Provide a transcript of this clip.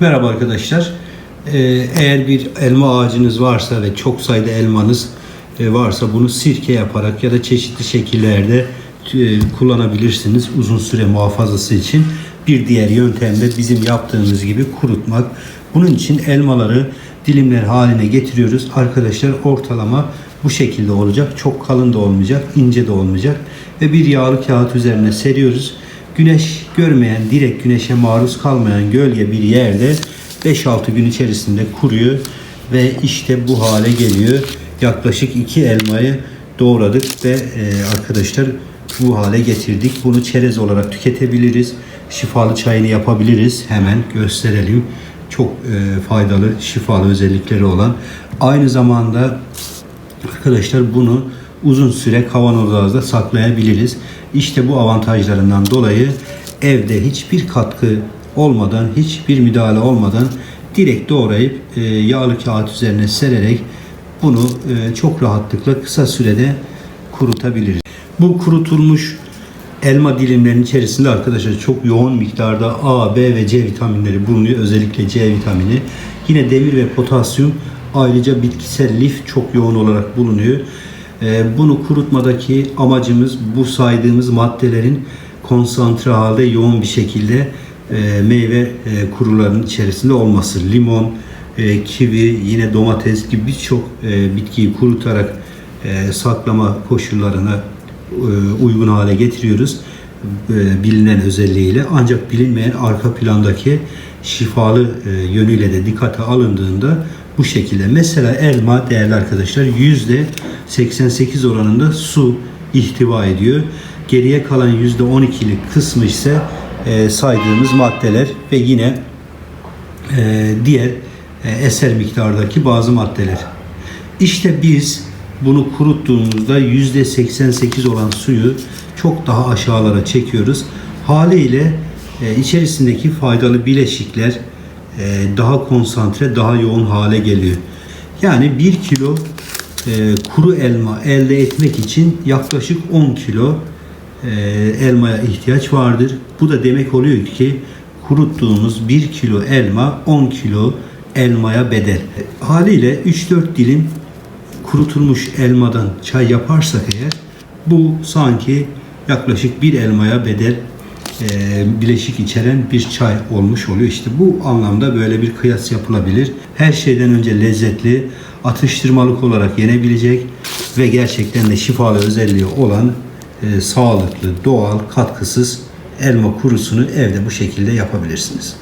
Merhaba arkadaşlar. Ee, eğer bir elma ağacınız varsa ve çok sayıda elmanız e, varsa bunu sirke yaparak ya da çeşitli şekillerde e, kullanabilirsiniz uzun süre muhafazası için. Bir diğer yöntem de bizim yaptığımız gibi kurutmak. Bunun için elmaları dilimler haline getiriyoruz. Arkadaşlar ortalama bu şekilde olacak. Çok kalın da olmayacak, ince de olmayacak. Ve bir yağlı kağıt üzerine seriyoruz. Güneş görmeyen, direkt güneşe maruz kalmayan gölge bir yerde 5-6 gün içerisinde kuruyor ve işte bu hale geliyor. Yaklaşık iki elmayı doğradık ve e, arkadaşlar bu hale getirdik. Bunu çerez olarak tüketebiliriz. Şifalı çayını yapabiliriz. Hemen gösterelim. Çok e, faydalı, şifalı özellikleri olan. Aynı zamanda Arkadaşlar bunu uzun süre kavanozlarda saklayabiliriz. İşte bu avantajlarından dolayı evde hiçbir katkı olmadan, hiçbir müdahale olmadan direkt doğrayıp e, yağlı kağıt üzerine sererek bunu e, çok rahatlıkla kısa sürede kurutabiliriz. Bu kurutulmuş elma dilimlerinin içerisinde arkadaşlar çok yoğun miktarda A, B ve C vitaminleri bulunuyor. Özellikle C vitamini. Yine demir ve potasyum ayrıca bitkisel lif çok yoğun olarak bulunuyor. Ee, Bunu kurutmadaki amacımız bu saydığımız maddelerin konsantre halde yoğun bir şekilde e, meyve e, kurularının içerisinde olması. Limon, e, kivi, yine domates gibi birçok bitkiyi kurutarak saklama koşullarına uygun hale getiriyoruz bilinen özelliğiyle ancak bilinmeyen arka plandaki şifalı yönüyle de dikkate alındığında bu şekilde mesela elma değerli arkadaşlar yüzde 88 oranında su ihtiva ediyor. Geriye kalan yüzde 12'lik kısmı ise e, saydığımız maddeler ve yine e, diğer e, eser miktardaki bazı maddeler. İşte biz bunu kuruttuğumuzda %88 olan suyu çok daha aşağılara çekiyoruz. Haliyle e, içerisindeki faydalı bileşikler daha konsantre, daha yoğun hale geliyor. Yani 1 kilo e, kuru elma elde etmek için yaklaşık 10 kilo e, elmaya ihtiyaç vardır. Bu da demek oluyor ki kuruttuğumuz 1 kilo elma 10 kilo elmaya bedel. Haliyle 3-4 dilim kurutulmuş elmadan çay yaparsak eğer bu sanki yaklaşık bir elmaya bedel e, bileşik içeren bir çay olmuş oluyor. İşte bu anlamda böyle bir kıyas yapılabilir. Her şeyden önce lezzetli, atıştırmalık olarak yenebilecek ve gerçekten de şifalı özelliği olan e, sağlıklı, doğal, katkısız elma kurusunu evde bu şekilde yapabilirsiniz.